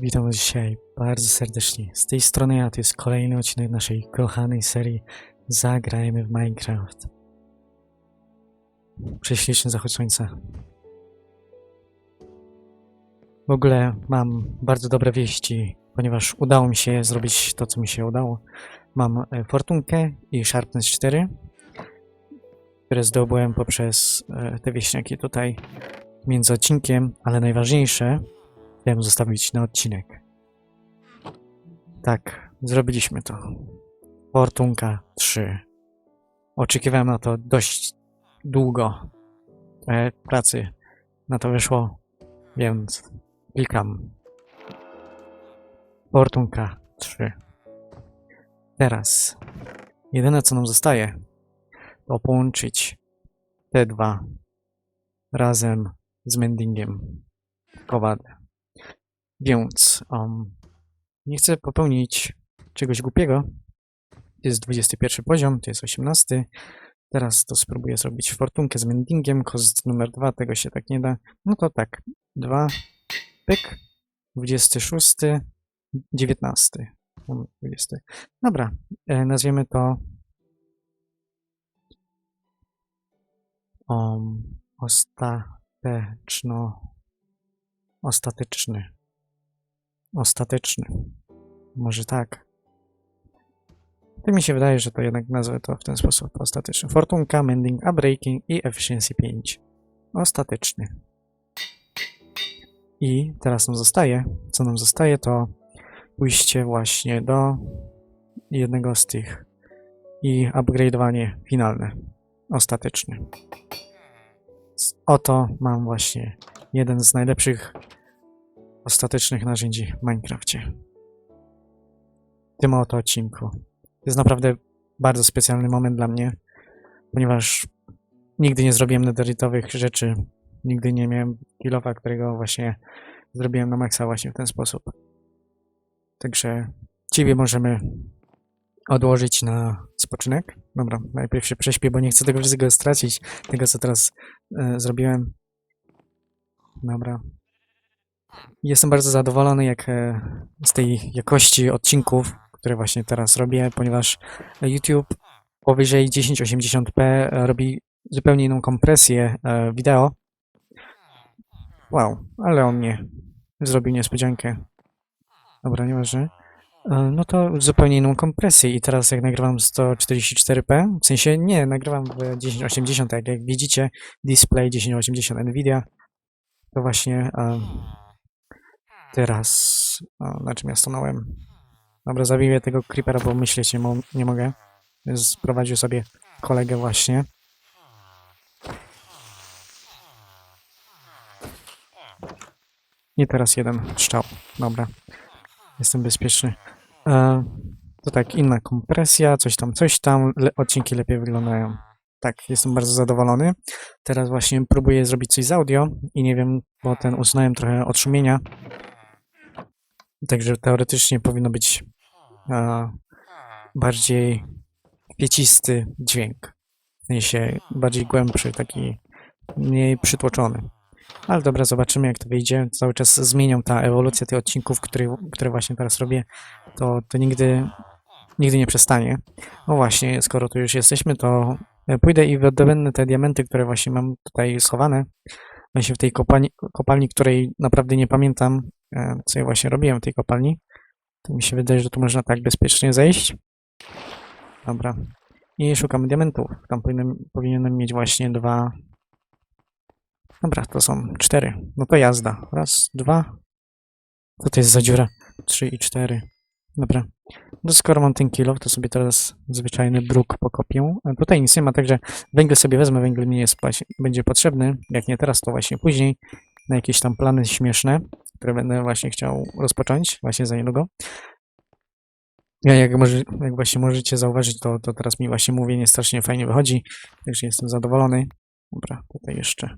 Witam was dzisiaj bardzo serdecznie. Z tej strony ja, to jest kolejny odcinek naszej kochanej serii Zagrajmy w Minecraft. Prześliczny zachód słońca. W ogóle mam bardzo dobre wieści, ponieważ udało mi się zrobić to, co mi się udało. Mam e, fortunkę i sharpness 4, które zdobyłem poprzez e, te wieśniaki tutaj między odcinkiem, ale najważniejsze Chciałem zostawić na odcinek. Tak, zrobiliśmy to. Fortunka 3. Oczekiwałem na to dość długo. Trochę pracy na to wyszło, więc klikam. Fortunka 3. Teraz jedyne co nam zostaje to połączyć te dwa razem z mendingiem kowadę. Więc um, nie chcę popełnić czegoś głupiego. To jest 21 poziom, to jest 18. Teraz to spróbuję zrobić fortunkę z mendingiem. Kost numer 2, tego się tak nie da. No to tak, 2, pyk, 26, 19. Um, 20. Dobra, e, nazwiemy to um, ostateczno ostateczny. Ostateczny. Może tak. To mi się wydaje, że to jednak nazwę to w ten sposób ostateczny. Fortunka, Mending, a Breaking i Efficiency 5. Ostateczny. I teraz nam zostaje, co nam zostaje to pójście właśnie do jednego z tych i upgrade'owanie finalne. Ostateczny. Oto mam właśnie jeden z najlepszych ostatecznych narzędzi w Minecrafcie. W tym oto odcinku. To jest naprawdę bardzo specjalny moment dla mnie, ponieważ nigdy nie zrobiłem netheritowych rzeczy. Nigdy nie miałem kilofa, którego właśnie zrobiłem na maksa właśnie w ten sposób. Także ciebie możemy odłożyć na spoczynek. Dobra, najpierw się prześpię, bo nie chcę tego wszystkiego stracić, tego co teraz e, zrobiłem. Dobra, Jestem bardzo zadowolony jak e, z tej jakości odcinków, które właśnie teraz robię, ponieważ YouTube powyżej 1080p robi zupełnie inną kompresję e, wideo. Wow, ale on mnie zrobił niespodziankę. Dobra, nieważne. E, No to zupełnie inną kompresję i teraz jak nagrywam 144p, w sensie nie, nagrywam w 1080, tak jak widzicie, display 1080 Nvidia, to właśnie e, Teraz, o, na czym ja stanąłem? Dobra, zabiję tego creepera, bo myśleć nie, mo nie mogę. Sprowadził sobie kolegę właśnie. I teraz jeden strzał. Dobra. Jestem bezpieczny. E, to tak, inna kompresja, coś tam, coś tam. Le odcinki lepiej wyglądają. Tak, jestem bardzo zadowolony. Teraz właśnie próbuję zrobić coś z audio i nie wiem, bo ten usunąłem trochę odszumienia. Także teoretycznie powinno być a, bardziej kwiecisty dźwięk. W sensie bardziej głębszy, taki mniej przytłoczony. Ale dobra, zobaczymy jak to wyjdzie. Cały czas zmienią ta ewolucja tych odcinków, które, które właśnie teraz robię. To, to nigdy, nigdy nie przestanie. No właśnie, skoro tu już jesteśmy, to pójdę i wydobędę te diamenty, które właśnie mam tutaj schowane. Właśnie w tej kopalni, kopalni której naprawdę nie pamiętam, e, co ja właśnie robiłem w tej kopalni. To mi się wydaje, że tu można tak bezpiecznie zejść. Dobra. I szukamy diamentów. Tam powinienem, powinienem mieć właśnie dwa... Dobra, to są cztery. No to jazda. Raz, dwa. Co to jest za dziura? Trzy i cztery. Dobra. No skoro mam ten kilo, to sobie teraz zwyczajny bruk pokopię. A tutaj nic nie ma, także węgiel sobie wezmę, węgiel mi jest, będzie potrzebny. Jak nie teraz, to właśnie później. Na jakieś tam plany śmieszne, które będę właśnie chciał rozpocząć, właśnie za niedługo. Ja, jak, może, jak właśnie możecie zauważyć, to, to teraz mi właśnie mówienie strasznie fajnie wychodzi, także jestem zadowolony. Dobra, tutaj jeszcze.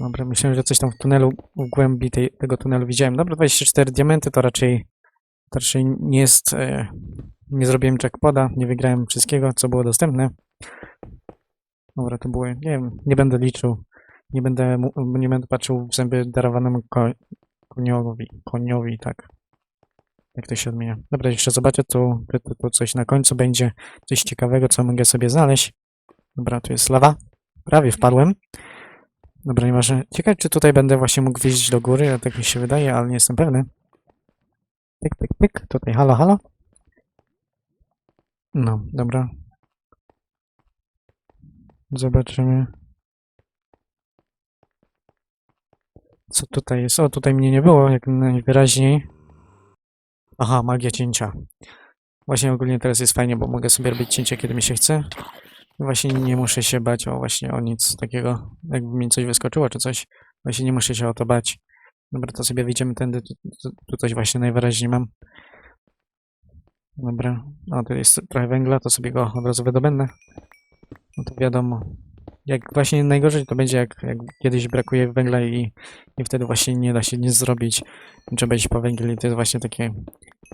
Dobra, myślałem, że coś tam w tunelu, w głębi tej, tego tunelu widziałem. Dobra, 24 diamenty to raczej, to raczej nie jest, e, nie zrobiłem jackpoda, nie wygrałem wszystkiego, co było dostępne. Dobra, to były, nie wiem, nie będę liczył. Nie będę, nie będę patrzył w zęby darowanemu ko koniowi. Koniowi, tak. Jak to się odmienia. Dobra, jeszcze zobaczę, tu, tu, tu, coś na końcu będzie. Coś ciekawego, co mogę sobie znaleźć. Dobra, tu jest lawa. Prawie wpadłem. Dobra, nieważne. Ciekawe, czy tutaj będę właśnie mógł wjeździć do góry, a tak mi się wydaje, ale nie jestem pewny. Pyk, pyk, pyk. Tutaj, halo, halo. No, dobra. Zobaczymy. Co tutaj jest? O, tutaj mnie nie było, jak najwyraźniej. Aha, magia cięcia. Właśnie ogólnie teraz jest fajnie, bo mogę sobie robić cięcie, kiedy mi się chce. Właśnie nie muszę się bać o właśnie o nic takiego. Jakby mi coś wyskoczyło czy coś. Właśnie nie muszę się o to bać. Dobra, to sobie wyjdziemy tędy. Tu, tu, tu coś właśnie najwyraźniej mam. Dobra. O, tu jest trochę węgla, to sobie go od razu wydobędę. No to wiadomo. Jak właśnie najgorzej to będzie, jak, jak kiedyś brakuje węgla i, i wtedy właśnie nie da się nic zrobić. Trzeba iść po węgiel i to jest właśnie takie...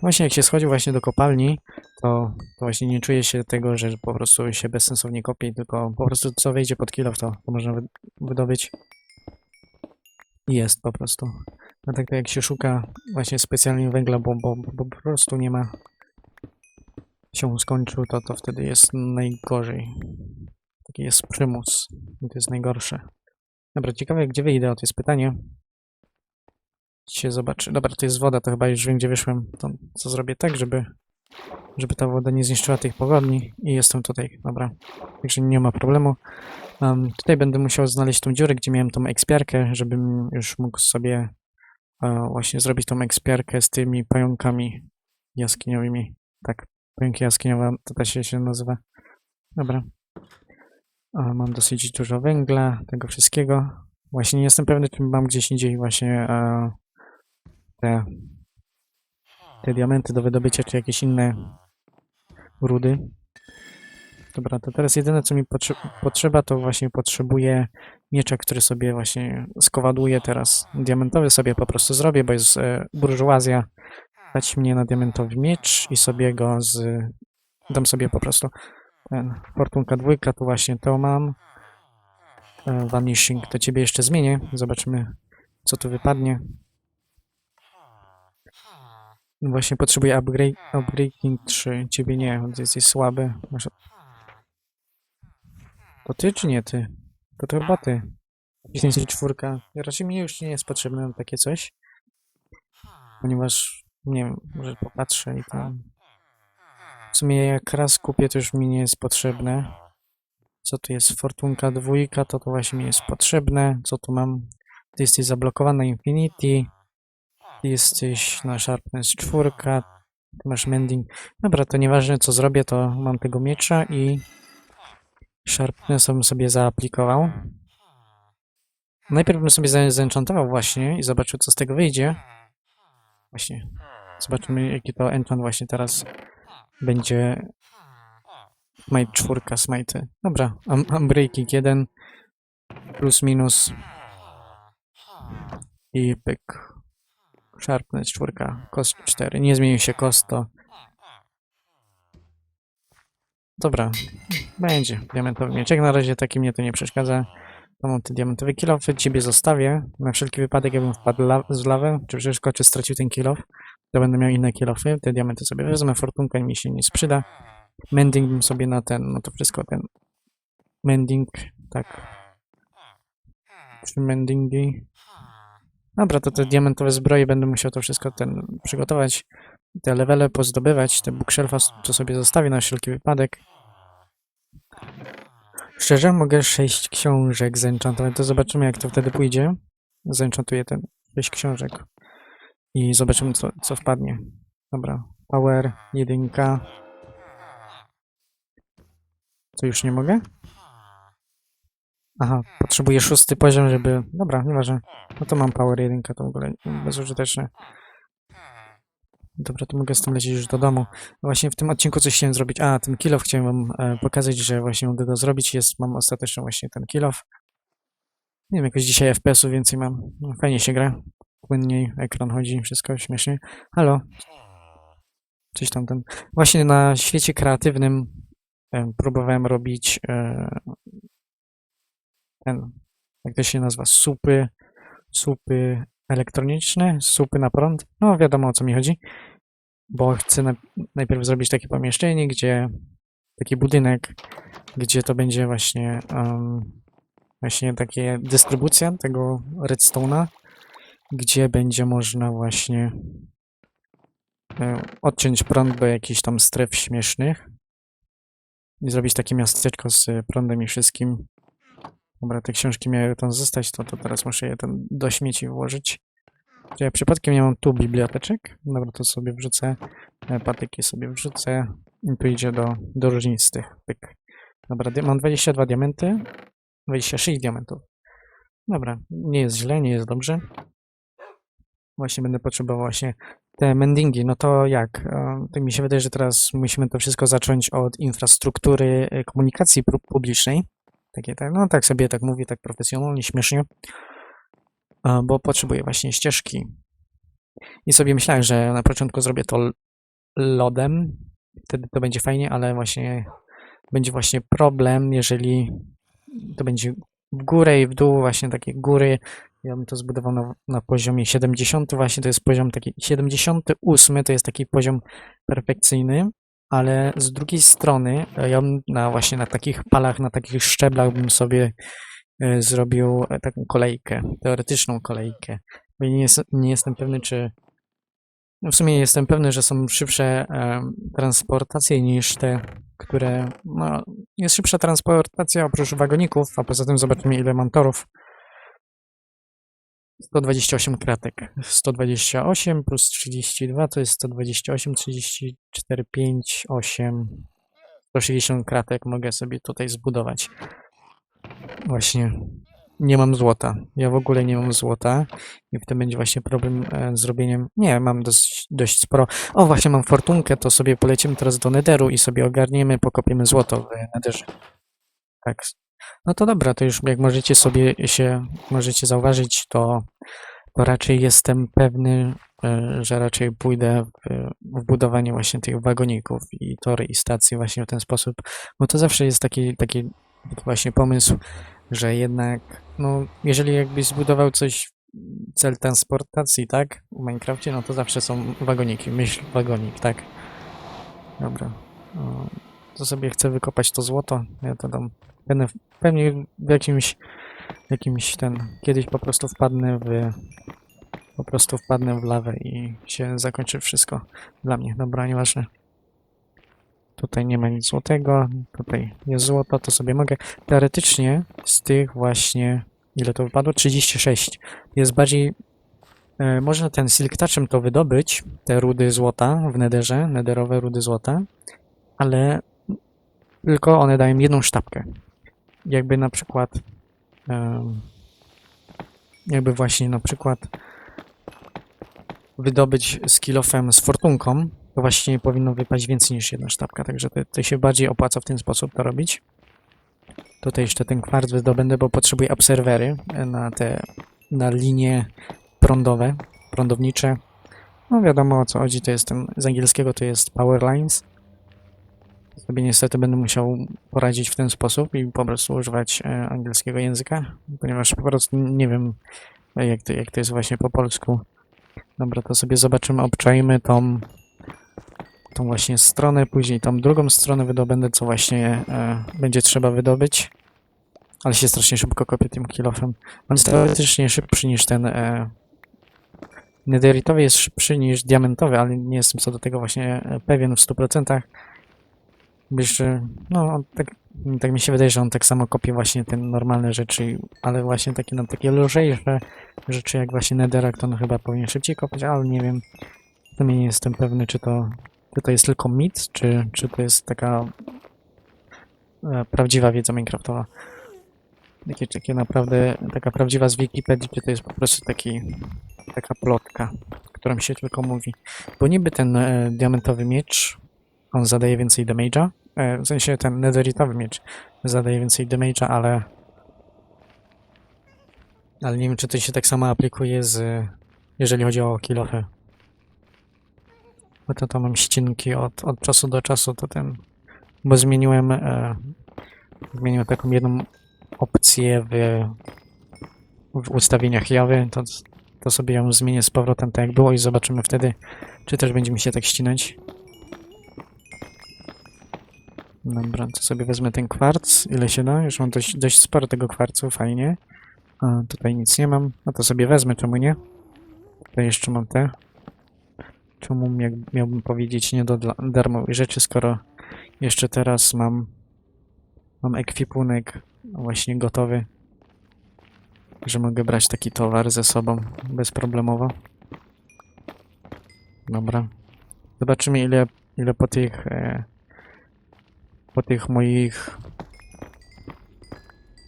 Właśnie jak się schodzi właśnie do kopalni, to, to właśnie nie czuje się tego, że po prostu się bezsensownie kopie, tylko po prostu co wejdzie pod kilo, to, to można wy, wydobyć. I jest po prostu. A tak to jak się szuka właśnie specjalnie węgla, bo, bo, bo po prostu nie ma się skończył, to, to wtedy jest najgorzej. Taki jest przymus. I to jest najgorsze. Dobra, ciekawe gdzie wyjdę, to jest pytanie. Się zobaczy. Dobra, to jest woda, to chyba już wiem gdzie wyszłem. To co zrobię tak, żeby żeby ta woda nie zniszczyła tych pogodni i jestem tutaj, dobra. Także nie ma problemu. Um, tutaj będę musiał znaleźć tą dziurę, gdzie miałem tą ekspiarkę, żebym już mógł sobie e, właśnie zrobić tą ekspiarkę z tymi pająkami jaskiniowymi. Tak, pająki jaskiniowe to też się, się nazywa. Dobra. Mam dosyć dużo węgla, tego wszystkiego. Właśnie nie jestem pewny, czy mam gdzieś indziej właśnie e, te, te diamenty do wydobycia, czy jakieś inne rudy. Dobra, to teraz jedyne co mi potrze potrzeba, to właśnie potrzebuję miecza, który sobie właśnie skowaduję teraz. Diamentowy sobie po prostu zrobię, bo jest e, burżuazja. Dać mnie na diamentowy miecz i sobie go z... Dam sobie po prostu Fortunka dwójka, tu właśnie to mam. E, Vanishing to ciebie jeszcze zmienię. Zobaczymy, co tu wypadnie. Właśnie potrzebuję upgrade, upgrading 3. Ciebie nie, ty jesteś słaby. Masz... To ty czy nie ty? To to chyba ty. 54. Raczej mi już nie jest potrzebne takie coś. Ponieważ, nie wiem, może popatrzę i tam... W sumie jak raz kupię, to już mi nie jest potrzebne. Co tu jest? Fortunka dwójka, to to właśnie mi jest potrzebne. Co tu mam? Ty jesteś zablokowany Infinity. Ty jesteś na Sharpness czwórka. Ty masz Mending. Dobra, to nieważne co zrobię, to mam tego miecza i Sharpness bym sobie zaaplikował. Najpierw bym sobie zenchantował właśnie i zobaczył co z tego wyjdzie. Właśnie. Zobaczymy jaki to enchant właśnie teraz będzie Smite czwórka, smite. Dobra, am- Unbreaking 1 plus minus i pyk. Sharpness czwórka, cost 4. Nie zmienił się cost, to... Dobra, będzie diamentowy miecz. Jak na razie taki mnie to nie przeszkadza. To mam te diamentowe kilofy, ciebie zostawię. Na wszelki wypadek, jakbym wpadł la z lawę, czy przeszko, czy stracił ten kilof, to będę miał inne kilofy. Te diamenty sobie wezmę, fortunka mi się nie sprzyda. Mending bym sobie na ten, no to wszystko ten. Mending, tak. Trzy mendingi. Dobra, to te diamentowe zbroje będę musiał to wszystko ten przygotować. Te levele pozdobywać, te bookshelfa to sobie zostawię na wszelki wypadek. Szczerze mogę 6 książek zenchantować, to zobaczymy jak to wtedy pójdzie. Zenchantuję ten 6 książek. I zobaczymy co, co wpadnie. Dobra, power, jedynka. To już nie mogę? Aha, potrzebuję szósty poziom, żeby... Dobra, nieważne. No to mam power 1, to w ogóle bezużyteczne. Dobra, to mogę z tym lecieć już do domu. Właśnie w tym odcinku coś chciałem zrobić. A, ten kill off chciałem wam e, pokazać, że właśnie mogę go zrobić. Jest, mam ostatecznie właśnie ten kill off. Nie wiem, jakoś dzisiaj FPS-u więcej mam. No, fajnie się gra. Płynniej ekran chodzi, wszystko śmiesznie. Halo? Coś tam ten. Właśnie na świecie kreatywnym e, próbowałem robić e, ten jak to się nazywa, supy, supy elektroniczne, supy na prąd. No wiadomo o co mi chodzi, bo chcę na, najpierw zrobić takie pomieszczenie, gdzie taki budynek, gdzie to będzie właśnie em, właśnie takie dystrybucja tego redstone'a, gdzie będzie można właśnie e, odciąć prąd do jakichś tam stref śmiesznych i zrobić takie miasteczko z prądem i wszystkim. Dobra, te książki miały tam zostać, to, to teraz muszę je tam do śmieci włożyć. Czy ja przypadkiem nie mam tu biblioteczek? Dobra, to sobie wrzucę. e, Patyki sobie wrzucę. I tu idzie do, do różnistych. Pyk. Dobra, mam 22 diamenty. 26 diamentów. Dobra, nie jest źle, nie jest dobrze. Właśnie będę potrzebował właśnie te mendingi. No to jak? E, To mi się wydaje, że teraz musimy to wszystko zacząć od infrastruktury e, komunikacji pu- publicznej. Takie, tak, no tak sobie tak mówię, tak profesjonalnie, śmiesznie. E, Bo potrzebuję właśnie ścieżki. I sobie myślałem, że na początku zrobię to lodem. Wtedy to będzie fajnie, ale właśnie będzie właśnie problem, jeżeli to będzie w górę i w dół, właśnie takie góry. Ja bym to zbudował na, na poziomie 70, właśnie to jest poziom taki 78, to jest taki poziom perfekcyjny, ale z drugiej strony e, ja bym na właśnie na takich palach, na takich szczeblach bym sobie e, zrobił e, taką kolejkę, teoretyczną kolejkę. Nie, jest, nie jestem pewny, czy no w sumie jestem pewny, że są szybsze em, transportacje niż te, które. No, jest szybsza transportacja oprócz wagoników, a poza tym zobaczymy, ile mam torów. 128 kratek. 128 plus 32 to jest 128, 34, 5, 8. 160 kratek mogę sobie tutaj zbudować. Właśnie. Nie mam złota. Ja w ogóle nie mam złota. I w tym będzie właśnie problem e, z. Nie, mam dość, dość sporo. O, właśnie mam fortunkę, to sobie polecimy teraz do Netheru i sobie ogarniemy, pokopiemy złoto w Netherze. Tak. No to dobra, to już jak możecie sobie się, możecie zauważyć, to, to raczej jestem pewny, e, że raczej pójdę w, w budowanie właśnie tych wagoników i tory i stacji właśnie w ten sposób, bo to zawsze jest taki, taki, właśnie pomysł, że jednak, no, jeżeli jakbyś zbudował coś, cel transportacji, tak, w Minecrafcie, no to zawsze są wagoniki, myśl wagonik, tak. Dobra. To sobie chcę wykopać to złoto, ja to dam, będę w- pewnie w jakimś, jakimś ten, kiedyś po prostu wpadnę w, po prostu wpadnę w lawę i się zakończy wszystko dla mnie, dobra, nieważne. Tutaj nie ma nic złotego, tutaj jest złoto, to sobie mogę. Teoretycznie z tych właśnie, ile to wypadło? 36. Jest bardziej, e, można ten silk touchem to wydobyć, te rudy złota w nederze, nederowe rudy złota, ale tylko one dają jedną sztabkę. Jakby na przykład, jakby właśnie na przykład wydobyć skillofem z fortunką, to właśnie powinno wypaść więcej niż jedna sztabka, także to, to się bardziej opłaca w ten sposób to robić. Tutaj jeszcze ten kwarc wydobędę, bo potrzebuję obserwery e, na te, na linie prądowe, prądownicze. No wiadomo o co chodzi, to jest ten, z angielskiego to jest power lines. Sobie niestety będę musiał poradzić w ten sposób i po prostu używać e, angielskiego języka, ponieważ po prostu nie wiem jak to, jak to jest właśnie po polsku. Dobra, to sobie zobaczymy, obczajmy tą, tą właśnie stronę, później tą drugą stronę wydobędę, co właśnie e, będzie trzeba wydobyć. Ale się strasznie szybko kopię tym kilofem. On jest teoretycznie szybszy niż ten e, jest szybszy niż diamentowy, ale nie jestem co do tego właśnie e, pewien w 100%. Gdyż, no, tak, tak mi się wydaje, że on tak samo kopie właśnie te normalne rzeczy, ale właśnie takie, no, takie lżejsze rzeczy jak właśnie Netherrack, to on chyba powinien szybciej kopać, ale nie wiem. W sumie nie jestem pewny, czy to, czy to jest tylko mit, czy, czy to jest taka e, prawdziwa wiedza Minecraftowa. Takie, takie naprawdę, taka prawdziwa z Wikipedii, czy to jest po prostu taki, taka plotka, którą się tylko mówi. Bo niby ten e, diamentowy miecz, on zadaje więcej damage'a, e, w sensie ten netheritowy miecz zadaje więcej damage'a, ale ale nie wiem, czy to się tak samo aplikuje z, jeżeli chodzi o kilofy. Bo to tam mam ścinki od, od czasu do czasu, to ten, bo zmieniłem, e, zmieniłem taką jedną opcję w, w ustawieniach Jawy, to, to sobie ją zmienię z powrotem tak jak było i zobaczymy wtedy, czy też będzie mi się tak ścinać. Dobra, to sobie wezmę ten kwarc, ile się da, już mam dość, dość sporo tego kwarcu, fajnie. A, tutaj nic nie mam, no to sobie wezmę, czemu nie? Tutaj jeszcze mam te. Czemu miał, miałbym powiedzieć nie do darmowych rzeczy, skoro jeszcze teraz mam mam ekwipunek właśnie gotowy, że mogę brać taki towar ze sobą bezproblemowo. Dobra. Zobaczymy ile, ile po tych e, po tych moich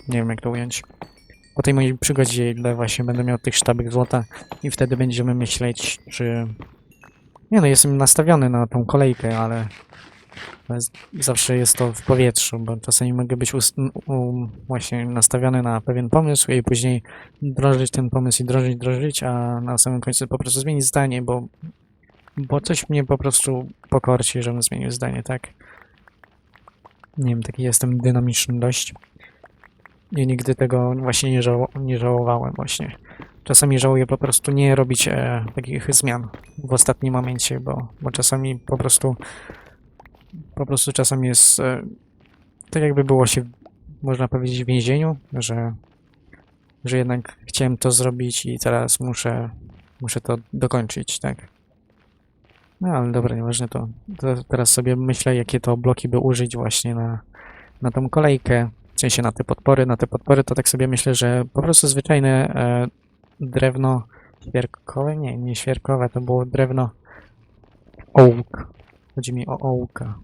nie wiem jak to ująć. Po tej mojej przygodzie ile właśnie będę miał tych sztabek złota i wtedy będziemy myśleć czy nie no jestem nastawiony na tą kolejkę, ale zawsze jest to w powietrzu, bo czasami mogę być właśnie nastawiony na pewien pomysł i później drążyć ten pomysł i drążyć, drążyć, a na samym końcu po prostu zmienić zdanie, bo, bo coś mnie po prostu pokorci, żebym zmienił zdanie, tak? Nie wiem, taki jestem dynamiczny dość. I nigdy tego właśnie nie, nie żałowałem właśnie. Czasami żałuję po prostu nie robić e, takich zmian w ostatnim momencie, bo, bo czasami po prostu po prostu czasem jest e, tak jakby było się, można powiedzieć, w więzieniu, że, że jednak chciałem to zrobić i teraz muszę, muszę to dokończyć, tak? No ale dobra, nieważne to, to teraz sobie myślę, jakie to bloki by użyć właśnie na, na tą kolejkę, w sensie na te podpory, na te podpory to tak sobie myślę, że po prostu zwyczajne e, drewno świerkowe, nie, nie świerkowe, to było drewno oak, chodzi mi o ołka.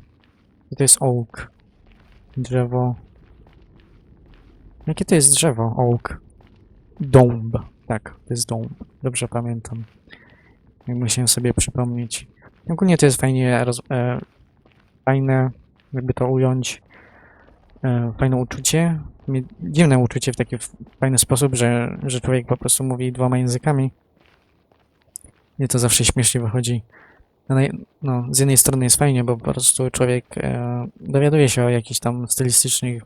To jest oak? Drzewo. Jakie to jest drzewo? Oak. Dąb. Tak, to jest dąb. Dobrze pamiętam. Musiałem sobie przypomnieć. Ogólnie to jest fajnie roz, e, fajne, jakby to ująć. E, fajne uczucie. Dziwne uczucie w taki fajny sposób, że, że człowiek po prostu mówi dwoma językami. I to zawsze śmiesznie wychodzi. No, z jednej strony jest fajnie, bo po prostu człowiek e, dowiaduje się o jakichś tam stylistycznych,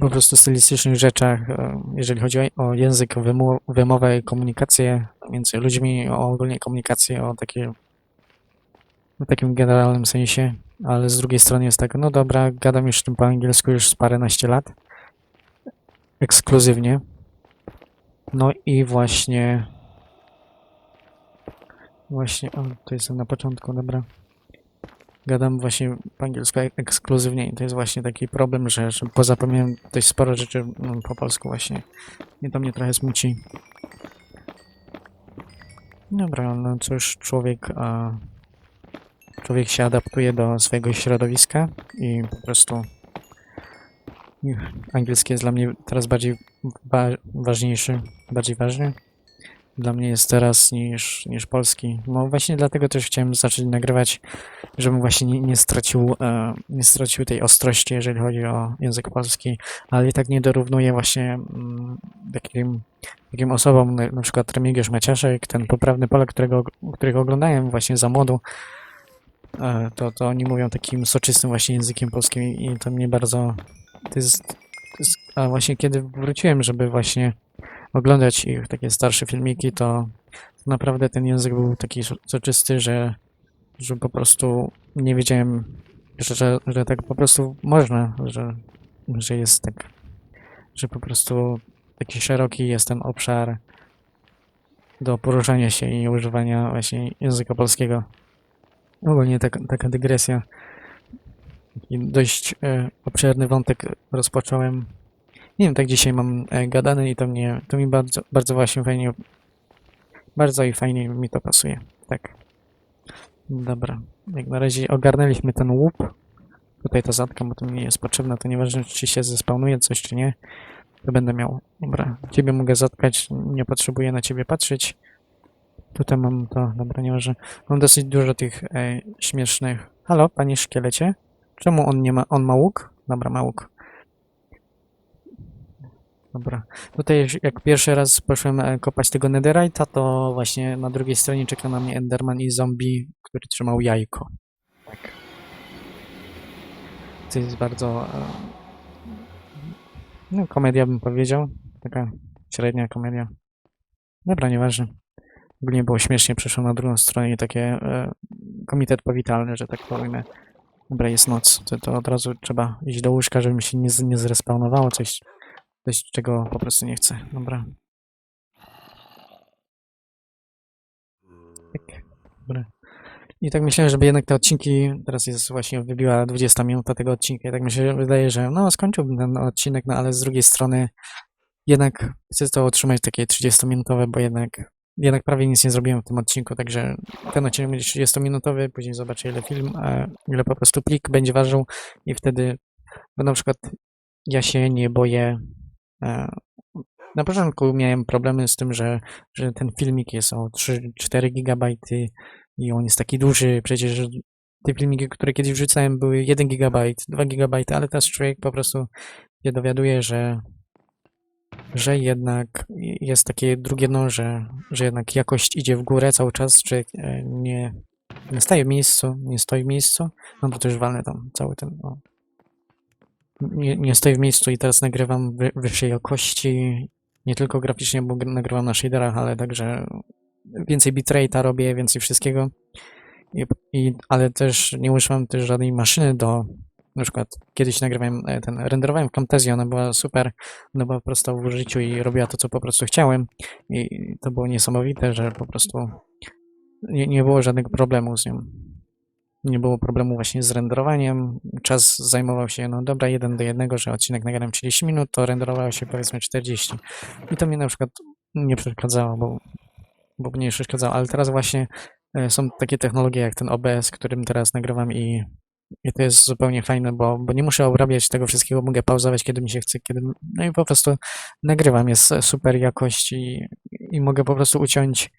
po prostu stylistycznych rzeczach, e, jeżeli chodzi o, o język, wymu- wymowę komunikację między ludźmi, o ogólnie komunikację, o takie, w takim generalnym sensie, ale z drugiej strony jest tak, no dobra, gadam już tym po angielsku już z paręnaście lat, ekskluzywnie, no i właśnie Właśnie, o, to jestem na początku, dobra. Gadam właśnie po angielsku ek- ekskluzywnie i to jest właśnie taki problem, że, że pozapomniałem dość sporo rzeczy no, po polsku właśnie. I to mnie trochę smuci. Dobra, no cóż, człowiek, a, człowiek się adaptuje do swojego środowiska i po prostu angielski jest dla mnie teraz bardziej wa ważniejszy, bardziej ważny dla mnie jest teraz niż, niż polski. No właśnie dlatego też chciałem zacząć nagrywać, żebym właśnie nie, nie stracił e, nie stracił tej ostrości, jeżeli chodzi o język polski, ale i tak nie dorównuję właśnie mm, takim, takim osobom, na, na przykład Remigiusz Maciaszek, ten poprawny Polak, którego, którego oglądałem właśnie za młodu, to, to oni mówią takim soczystym właśnie językiem polskim i to mnie bardzo to jest, a właśnie kiedy wróciłem, żeby właśnie oglądać ich takie starsze filmiki, to naprawdę ten język był taki so- soczysty, że, że po prostu nie wiedziałem, że, że, że tak po prostu można, że, że jest tak, że po prostu taki szeroki jest ten obszar do poruszania się i używania właśnie języka polskiego. Ogólnie tak, taka dygresja. Dość e, obszerny wątek rozpocząłem nie wiem, tak dzisiaj mam e, gadane i to mnie, to mi bardzo, bardzo właśnie fajnie, bardzo i fajnie mi to pasuje. Tak. Dobra. Jak na razie ogarnęliśmy ten łup. Tutaj to zatkam, bo to mi jest potrzebne, to nieważne czy się zespawnuje coś czy nie, to będę miał. Dobra. Ciebie mogę zatkać, nie potrzebuję na ciebie patrzeć. Tutaj mam to, dobra, nieważne. Mam dosyć dużo tych e, śmiesznych. Halo, panie szkielecie? Czemu on nie ma, on ma łuk? Dobra, ma łuk. Dobra. Tutaj jak pierwszy raz poszłem e, kopać tego netherite'a, to właśnie na drugiej stronie czeka na mnie Enderman i zombie, który trzymał jajko. Tak. To jest bardzo... E, no, komedia bym powiedział. Taka średnia komedia. Dobra, nieważne. Ogólnie było śmiesznie, przeszło na drugą stronę i takie e, komitet powitalny, że tak powiem. Dobra, jest noc, to, to od razu trzeba iść do łóżka, żeby mi się nie, nie zrespawnowało coś, coś, czego po prostu nie chcę. Dobra. Tak, dobra. I tak myślałem, żeby jednak te odcinki, teraz jest właśnie wybiła 20 minuta tego odcinka i tak mi się wydaje, że no skończyłbym ten odcinek, no ale z drugiej strony jednak chcę to utrzymać takie 30-minutowe, bo jednak, jednak prawie nic nie zrobiłem w tym odcinku, także ten odcinek będzie 30-minutowy, później zobaczę ile film, a ile po prostu plik będzie ważył i wtedy, bo na przykład ja się nie boję. E, na początku miałem problemy z tym, że, że ten filmik jest o 3-4 gigabajty i on jest taki duży, przecież te filmiki, które kiedyś wrzucałem były 1 gigabajt, 2 gigabajty, ale teraz człowiek po prostu się dowiaduje, że że jednak jest takie drugie dno, że, że jednak jakość idzie w górę cały czas, czy e, nie, nie staje w miejscu, nie stoi w miejscu. No bo to już walnę tam cały ten. Nie, nie stoi w miejscu i teraz nagrywam wy, wyższej jakości, nie tylko graficznie, bo gr- nagrywam na shaderach, ale także więcej bitrate'a robię, więcej wszystkiego. I, i, ale też nie używam też żadnej maszyny do. Na przykład kiedyś nagrywałem e, ten, renderowałem Camtasia, ona była super, no bo po prostu w użyciu i robiła to, co po prostu chciałem. I to było niesamowite, że po prostu nie, nie było żadnego problemu z nią. Nie było problemu właśnie z renderowaniem. Czas zajmował się, no dobra, jeden do jednego, że odcinek nagrałem 30 minut, to renderowało się powiedzmy 40. I to mnie na przykład nie przeszkadzało, bo, bo mnie nie przeszkadzało, ale teraz właśnie e, są takie technologie jak ten OBS, którym teraz nagrywam i i to jest zupełnie fajne, bo, bo nie muszę obrabiać tego wszystkiego, mogę pauzować kiedy mi się chce, kiedy. No i po prostu nagrywam, jest super jakość i, i mogę po prostu uciąć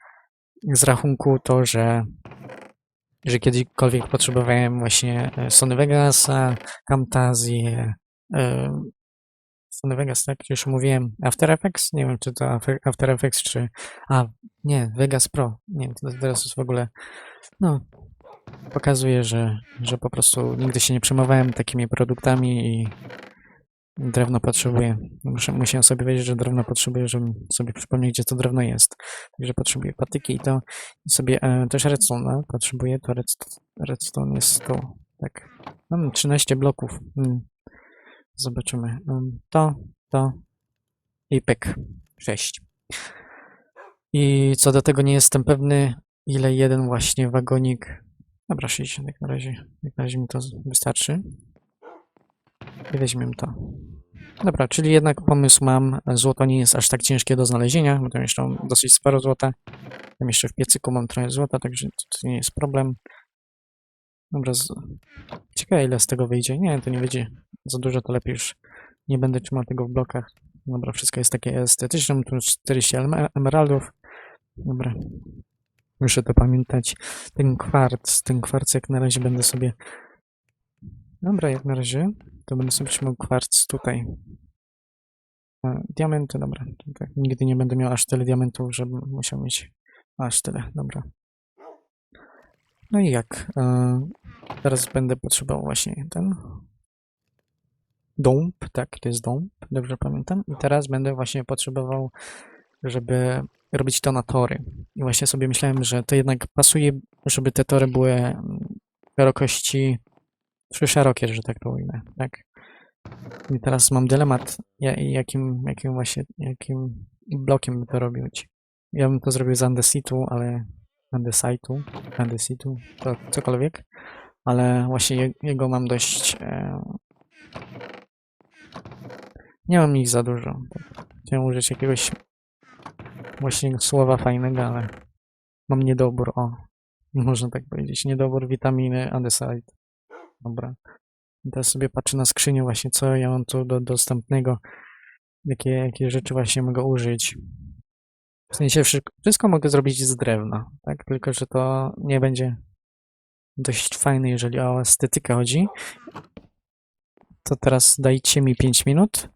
z rachunku to, że, że kiedykolwiek potrzebowałem właśnie e, Sony Vegasa, Camtasię, e, Sony Vegas, tak już mówiłem, After Effects, nie wiem czy to After Effects czy, a nie, Vegas Pro, nie, to teraz jest w ogóle, no, pokazuje, że, że po prostu nigdy się nie przejmowałem takimi produktami i drewno potrzebuję. Muszę, musiałem sobie wiedzieć, że drewno potrzebuję, żebym sobie przypomnieć, gdzie to drewno jest. Także potrzebuję patyki i to i sobie e, też redstone potrzebuję, to redstone, jest tu. Tak. Mam 13 bloków. Mm. Zobaczymy. To, to i pyk. 6. I co do tego nie jestem pewny, ile jeden właśnie wagonik Dobra, 60 jak na razie. Jak na razie mi to wystarczy. I weźmiemy to. Dobra, czyli jednak pomysł mam. Złoto nie jest aż tak ciężkie do znalezienia, bo tam jeszcze mam dosyć sporo złota. Tam jeszcze w piecyku mam trochę złota, także to, nie jest problem. Dobra, z... ciekawe ile z tego wyjdzie. Nie, to nie wyjdzie za dużo, to lepiej już nie będę trzymał tego w blokach. Dobra, wszystko jest takie estetyczne, tu 40 elme- emeraldów. Dobra, muszę to pamiętać. Ten kwarc, ten kwarc jak na razie będę sobie... Dobra, jak na razie to będę sobie trzymał kwarc tutaj. E, Diamenty, dobra. Tak, nigdy nie będę miał aż tyle diamentów, żebym musiał mieć aż tyle, dobra. No i jak? E, teraz będę potrzebował właśnie ten dąb, tak, to jest dąb, dobrze pamiętam. I teraz będę właśnie potrzebował, żeby robić to na tory. I właśnie sobie myślałem, że to jednak pasuje, żeby te tory były mm, szerokości szerokie, że tak to ujmę, tak? I teraz mam dylemat, ja- jakim, jakim właśnie, jakim blokiem by to robić. Ja bym to zrobił z andesitu, ale andesitu, andesitu, to cokolwiek, ale właśnie je, jego mam dość, e, nie mam ich za dużo. Chciałem użyć jakiegoś właśnie słowa fajnego, ale mam niedobór, o, można tak powiedzieć, niedobór witaminy andesite. Dobra. I Teraz sobie patrzę na skrzynię właśnie, co ja mam tu do, dostępnego, jakie, jakie rzeczy właśnie mogę użyć. W sensie wszystko, mogę zrobić z drewna, tak? Tylko, że to nie będzie dość fajne, jeżeli o estetykę chodzi. To teraz dajcie mi 5 minut.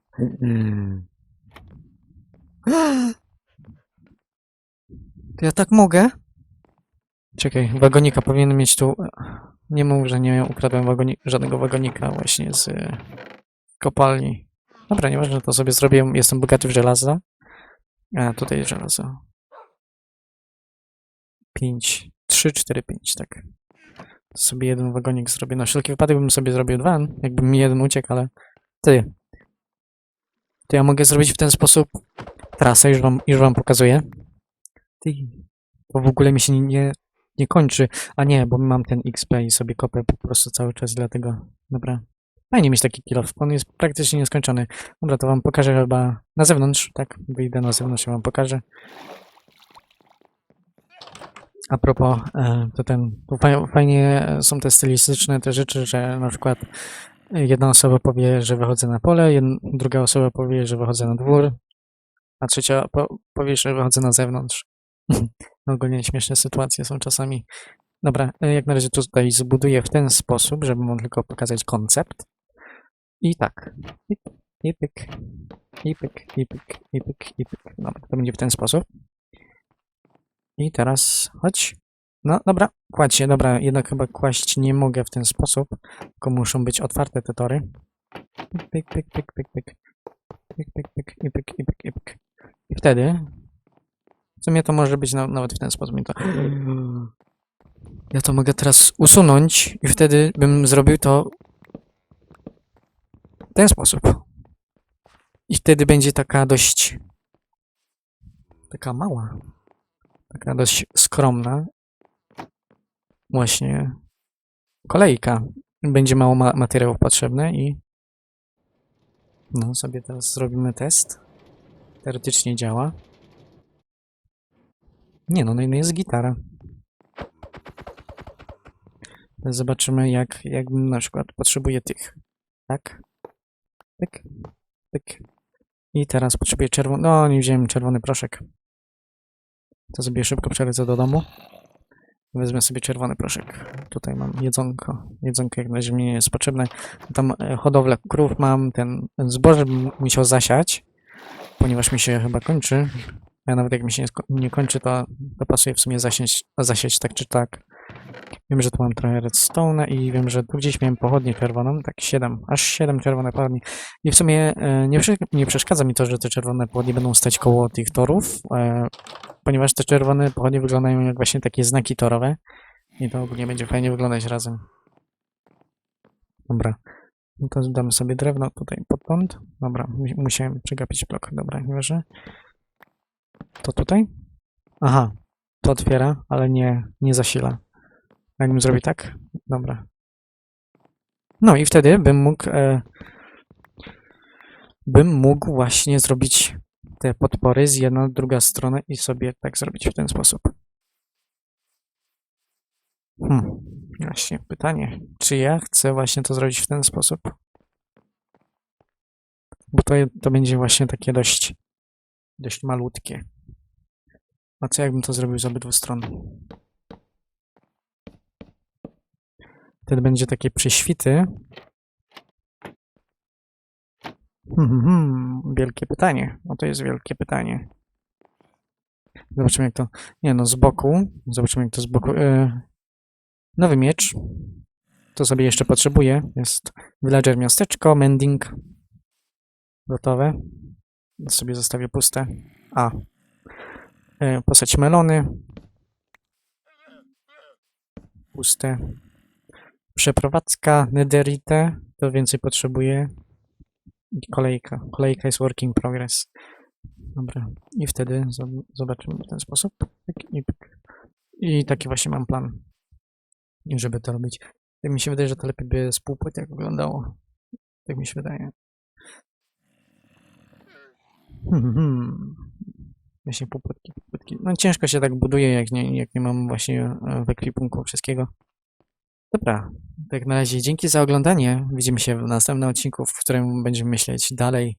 To ja tak mogę? Czekaj, wagonika powinien mieć tu. Nie mów, że nie ukradłem wagoni... żadnego wagonika właśnie z y, kopalni. Dobra, nieważne, to sobie zrobię. Jestem bogaty w żelazo. A, tutaj żelazo. 5, 3, 4, 5, tak. To sobie jeden wagonik zrobię. Na wszelki wypadek bym sobie zrobił dwa, jakby mi jeden uciekł, ale ty. To ja mogę zrobić w ten sposób trasę, już wam, już wam pokazuję. Ty. Bo w ogóle mi się nie- nie, kończy. A nie, bo mam ten XP i sobie kopię po prostu cały czas, dlatego. Dobra. Fajnie mieć taki kill off. On jest praktycznie nieskończony. Dobra, to wam pokażę chyba na zewnątrz, tak? Wyjdę na zewnątrz i wam pokażę. A propos, e, to ten, to faj- fajnie są te stylistyczne te rzeczy, że na przykład jedna osoba powie, że wychodzę na pole, jed, druga osoba powie, że wychodzę na dwór, a trzecia po, powie, że wychodzę na zewnątrz. Ogólnie śmieszne sytuacje są czasami. Dobra, e, jak na razie tutaj zbuduję w ten sposób, żeby wam tylko pokazać koncept. I tak. I, i pyk, i pyk, i pyk, i pyk, i pyk. Dobra, to będzie w ten sposób. I teraz chodź. No dobra, kładź się. Dobra, jednak chyba kłaść nie mogę w ten sposób, tylko muszą być otwarte te tory. Pyk, pyk, pyk, pyk, pyk. Pyk, pyk, pyk, i pyk, pyk, pyk. I wtedy w sumie to może być na, nawet w ten sposób. To... Ja to mogę teraz usunąć i wtedy bym zrobił to w ten sposób. I wtedy będzie taka dość taka mała, taka dość skromna właśnie kolejka. Będzie mało ma materiałów potrzebne i no sobie teraz zrobimy test. Teoretycznie działa. Nie no, no no jest gitara. Zobaczymy jak, jak na przykład potrzebuję tych. Tak? Pyk, pyk. I teraz potrzebuję czerwony. No, nie wziąłem czerwony proszek. To sobie szybko przelecę do domu. Wezmę sobie czerwony proszek. Tutaj mam jedzonko. Jedzonko jak na razie mi nie jest potrzebne. Tam e, hodowlę krów mam. Ten zboże bym musiał zasiać, ponieważ mi się chyba kończy. A nawet jak mi się nie, nie kończy, to, to pasuje w sumie zasiać, zasiać tak czy tak. Wiem, że tu mam trochę redstone i wiem, że tu gdzieś miałem pochodnię czerwoną. Tak, 7, aż 7 czerwone pochodni. I w sumie e, nie, nie przeszkadza mi to, że te czerwone pochodnie będą stać koło tych torów, e, ponieważ te czerwone pochodnie wyglądają jak właśnie takie znaki torowe i to ogólnie będzie fajnie wyglądać razem. Dobra. No to damy sobie drewno tutaj podtąd. Dobra, mu- musiałem przegapić blok. Dobra, nieważne. To tutaj? Aha, to otwiera, ale nie, nie zasila. Jakbym zrobił tak? Dobra. No i wtedy bym mógł e, bym mógł właśnie zrobić te podpory z jedna, druga strona i sobie tak zrobić w ten sposób. Hmm, właśnie pytanie, czy ja chcę właśnie to zrobić w ten sposób? Bo to, to będzie właśnie takie dość, dość malutkie. A co jakbym to zrobił z obydwu stron? Wtedy będzie takie prześwity. Hmm, hmm, wielkie pytanie. No to jest wielkie pytanie. Zobaczymy jak to... Nie no, z boku. Zobaczymy jak to z boku... E, nowy miecz. To sobie jeszcze potrzebuję. Jest villager miasteczko, mending. Gotowe. To sobie zostawię puste. A. E, posać melony. Puste. Przeprowadzka, netherite. To więcej potrzebuję. I kolejka. Kolejka jest working progress. Dobra. I wtedy zob- zobaczymy w ten sposób. Pyk I, taki właśnie mam plan. Żeby to robić. Tak mi się wydaje, że to lepiej by z jak wyglądało. Tak mi się wydaje. Hmm, hmm. Właśnie półpłytki, półpłytki. No ciężko się tak buduje, jak nie, jak nie mam właśnie e, w ekwipunku wszystkiego. Dobra, tak na razie dzięki za oglądanie. Widzimy się w następnym odcinku, w którym będziemy myśleć dalej,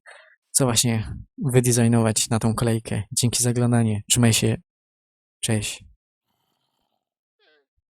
co właśnie wydesignować na tą kolejkę. Dzięki za oglądanie. Trzymaj się. Cześć.